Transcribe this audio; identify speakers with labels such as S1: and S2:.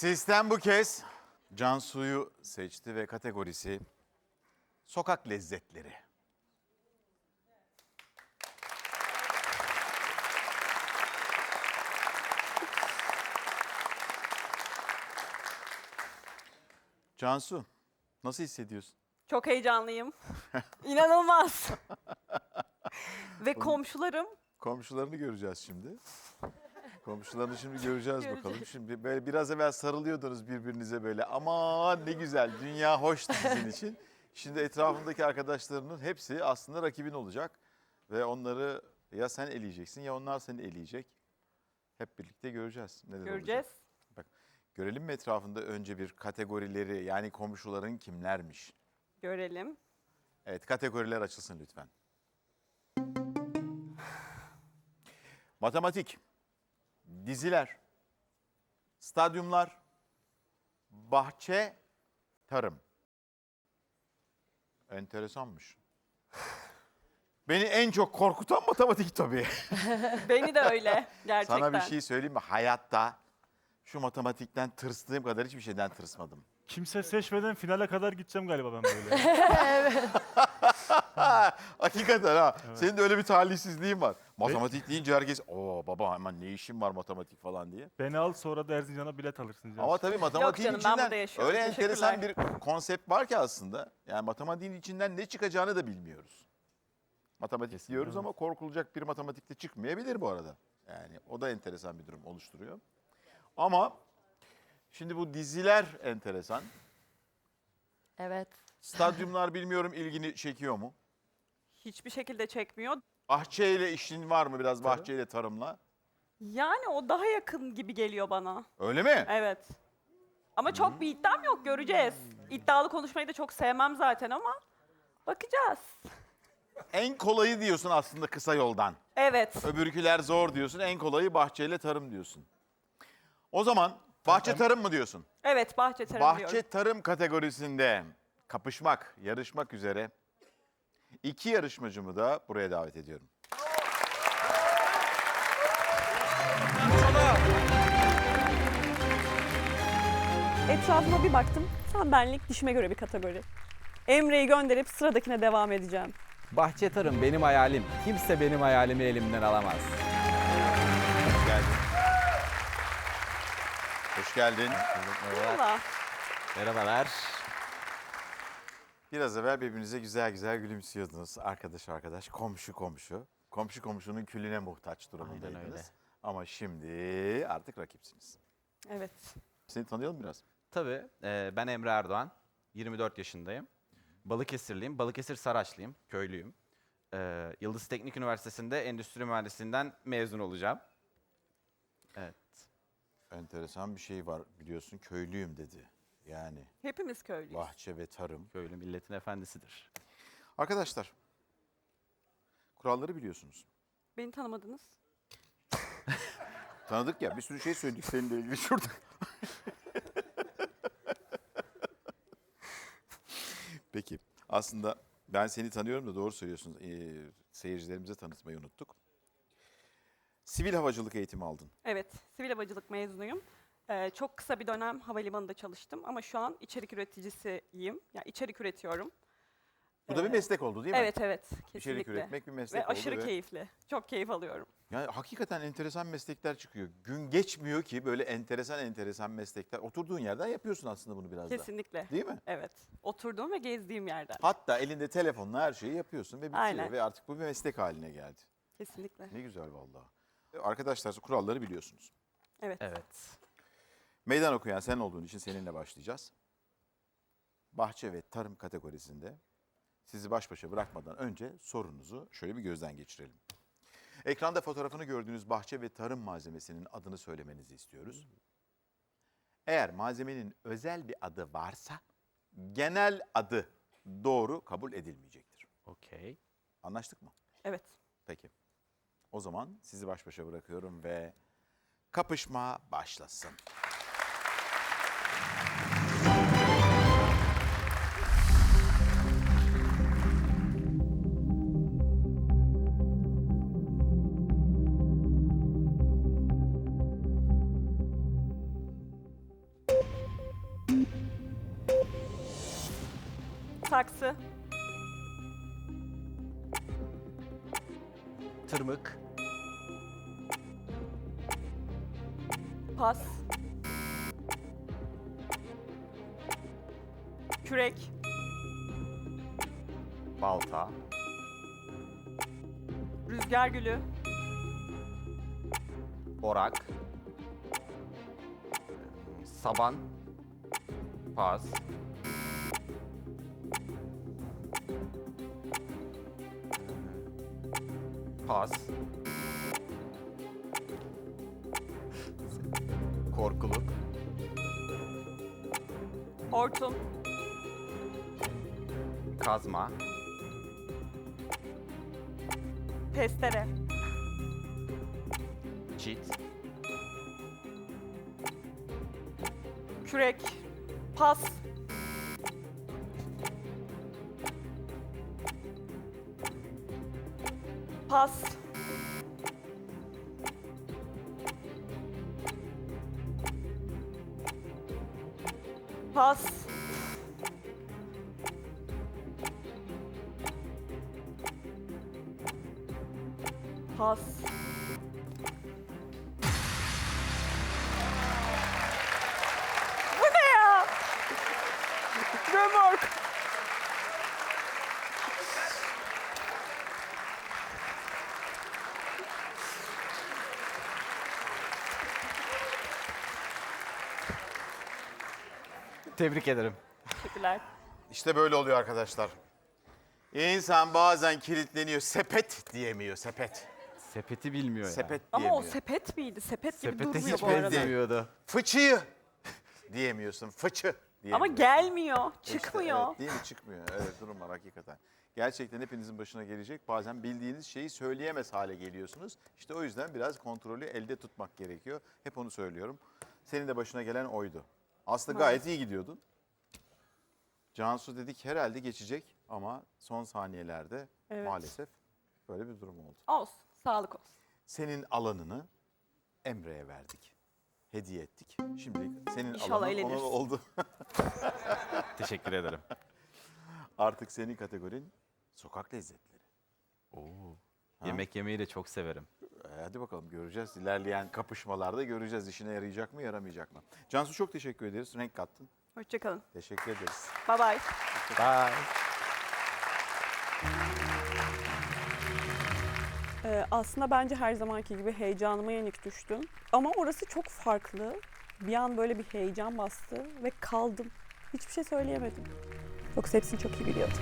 S1: Sistem bu kez Cansu'yu seçti ve kategorisi sokak lezzetleri. Cansu, nasıl hissediyorsun?
S2: Çok heyecanlıyım. İnanılmaz. Ve komşularım
S1: Komşularını göreceğiz şimdi. Komşularını şimdi göreceğiz bakalım.
S2: Göreceğiz.
S1: Şimdi böyle biraz evvel sarılıyordunuz birbirinize böyle. Aman ne güzel dünya hoştu sizin için. Şimdi etrafındaki arkadaşlarının hepsi aslında rakibin olacak. Ve onları ya sen eleyeceksin ya onlar seni eleyecek. Hep birlikte göreceğiz. Neler olacak.
S2: göreceğiz.
S1: Görelim mi etrafında önce bir kategorileri yani komşuların kimlermiş?
S2: Görelim.
S1: Evet kategoriler açılsın lütfen. Matematik, diziler, stadyumlar, bahçe, tarım. Enteresanmış. Beni en çok korkutan matematik tabii.
S2: Beni de öyle gerçekten.
S1: Sana bir şey söyleyeyim mi? Hayatta şu matematikten tırstığım kadar hiçbir şeyden tırsmadım.
S3: Kimse seçmeden finale kadar gideceğim galiba ben böyle.
S1: Hakikaten ha. Senin de öyle bir talihsizliğin var. Matematik deyince herkes o baba hemen ne işin var matematik falan diye.
S3: Beni al sonra da Erzincan'a bilet alırsın canım.
S1: Ama tabii matematiğin
S2: canım, ben burada
S1: içinden
S2: yaşıyorum.
S1: öyle enteresan bir konsept var ki aslında. Yani matematiğin içinden ne çıkacağını da bilmiyoruz. Matematik diyoruz ama korkulacak bir matematikte çıkmayabilir bu arada. Yani o da enteresan bir durum oluşturuyor. Ama şimdi bu diziler enteresan.
S4: Evet.
S1: Stadyumlar bilmiyorum ilgini çekiyor mu?
S2: Hiçbir şekilde çekmiyor.
S1: Bahçeyle işin var mı biraz bahçeyle tarımla?
S2: Yani o daha yakın gibi geliyor bana.
S1: Öyle mi?
S2: Evet. Ama çok bir iddiam yok göreceğiz. İddialı konuşmayı da çok sevmem zaten ama bakacağız.
S1: En kolayı diyorsun aslında kısa yoldan.
S2: Evet.
S1: Öbürküler zor diyorsun. En kolayı bahçeyle tarım diyorsun. O zaman bahçe tarım mı diyorsun?
S2: Evet bahçe tarım
S1: Bahçe
S2: diyorum.
S1: tarım kategorisinde kapışmak, yarışmak üzere iki yarışmacımı da buraya davet ediyorum.
S2: Etrafıma bir baktım. Tam benlik dişime göre bir kategori. Emre'yi gönderip sıradakine devam edeceğim.
S5: Bahçe tarım benim hayalim. Kimse benim hayalimi elimden alamaz.
S1: Hoş geldin. Hoş geldin.
S2: Valla.
S5: Merhabalar.
S1: Biraz evvel birbirinize güzel güzel gülümsüyordunuz. Arkadaş arkadaş, komşu komşu. Komşu komşunun külüne muhtaç durumdaydınız.
S5: Aynen öyle.
S1: Ama şimdi artık rakipsiniz.
S2: Evet.
S1: Seni tanıyalım biraz.
S5: Tabii e, ben Emre Erdoğan. 24 yaşındayım. Balıkesirliyim. Balıkesir Saraçlıyım. Köylüyüm. E, Yıldız Teknik Üniversitesi'nde Endüstri Mühendisliğinden mezun olacağım. Evet.
S1: Enteresan bir şey var biliyorsun köylüyüm dedi. Yani
S2: Hepimiz köylüyüz.
S1: bahçe ve tarım.
S5: Köylü milletin efendisidir.
S1: Arkadaşlar kuralları biliyorsunuz.
S2: Beni tanımadınız.
S1: Tanıdık ya bir sürü şey söyledik seninle ilgili şurada. Peki aslında ben seni tanıyorum da doğru söylüyorsun. Ee, seyircilerimize tanıtmayı unuttuk. Sivil havacılık eğitimi aldın.
S2: Evet, sivil havacılık mezunuyum. Ee, çok kısa bir dönem havalimanında çalıştım ama şu an içerik üreticisiyim. Yani içerik üretiyorum.
S1: Bu da bir
S2: Ee,
S1: meslek oldu değil mi?
S2: Evet, evet. Kesinlikle.
S1: İçerik üretmek bir meslek
S2: Ve
S1: oldu.
S2: aşırı
S1: ve-
S2: keyifli. Çok keyif alıyorum.
S1: Yani hakikaten enteresan meslekler çıkıyor. Gün geçmiyor ki böyle enteresan enteresan meslekler. Oturduğun yerden yapıyorsun aslında bunu biraz da.
S2: Kesinlikle.
S1: Değil mi?
S2: Evet. Oturduğum ve gezdiğim yerden.
S1: Hatta elinde telefonla her şeyi yapıyorsun ve bitiyor.
S2: Aynen.
S1: Ve artık bu bir meslek haline geldi.
S2: Kesinlikle.
S1: Ne güzel vallahi. Arkadaşlar kuralları biliyorsunuz.
S2: Evet.
S5: Evet.
S1: Meydan okuyan sen olduğun için seninle başlayacağız. Bahçe ve tarım kategorisinde sizi baş başa bırakmadan önce sorunuzu şöyle bir gözden geçirelim. Ekranda fotoğrafını gördüğünüz bahçe ve tarım malzemesinin adını söylemenizi istiyoruz. Eğer malzemenin özel bir adı varsa genel adı doğru kabul edilmeyecektir.
S5: Okey.
S1: Anlaştık mı?
S2: Evet.
S1: Peki. O zaman sizi baş başa bırakıyorum ve kapışma başlasın.
S2: Saksı.
S5: Tırmık.
S2: Pas. Kürek,
S5: Balta.
S2: rüzgar gülü,
S5: Orak. Saban. Pas. Pas. Korkuluk.
S2: hortum,
S5: Kazma.
S2: testere,
S5: Çit.
S2: kürek, pas, pas, pas, pas. Bu ne ya? Römork.
S5: Tebrik ederim.
S2: Teşekkürler.
S1: İşte böyle oluyor arkadaşlar. İnsan bazen kilitleniyor. Sepet diyemiyor. Sepet.
S5: Sepeti bilmiyor ya.
S1: Sepet
S2: Ama
S1: diyemiyor.
S2: o sepet miydi? Sepet gibi
S5: Sepete
S2: durmuyor
S5: hiç
S2: bu arada.
S5: benzemiyordu.
S1: Fıçıyı diyemiyorsun. Fıçı diyemiyorsun.
S2: Ama gelmiyor,
S1: İşte
S2: çıkmıyor.
S1: evet, değil mi? Çıkmıyor. Evet durum var hakikaten. Gerçekten hepinizin başına gelecek. Bazen bildiğiniz şeyi söyleyemez hale geliyorsunuz. İşte o yüzden biraz kontrolü elde tutmak gerekiyor. Hep onu söylüyorum. Senin de başına gelen oydu. Aslında gayet iyi gidiyordun. Cansu dedik herhalde geçecek ama son saniyelerde
S2: Evet.
S1: maalesef böyle bir durum oldu.
S2: Olsun, sağlık olsun.
S1: Senin alanını Emre'ye verdik. Hediye ettik. Şimdilik senin
S2: İnşallah
S1: alanın ona
S2: eğlenirsin.
S1: oldu.
S5: Teşekkür ederim.
S1: Artık senin kategorin sokak lezzetleri.
S5: Oo. Yemek yemeyi de çok severim.
S1: E, Hadi bakalım göreceğiz. İlerleyen kapışmalarda göreceğiz işine yarayacak mı yaramayacak mı. Cansu çok teşekkür ederiz. Renk kattın.
S2: Hoşçakalın.
S1: Teşekkür ederiz.
S2: Bye bye.
S5: Bye.
S2: Ee, aslında bence her zamanki gibi heyecanıma yenik düştüm. Ama orası çok farklı. Bir an böyle bir heyecan bastı ve kaldım. Hiçbir şey söyleyemedim. Yoksa hepsini çok iyi biliyordum.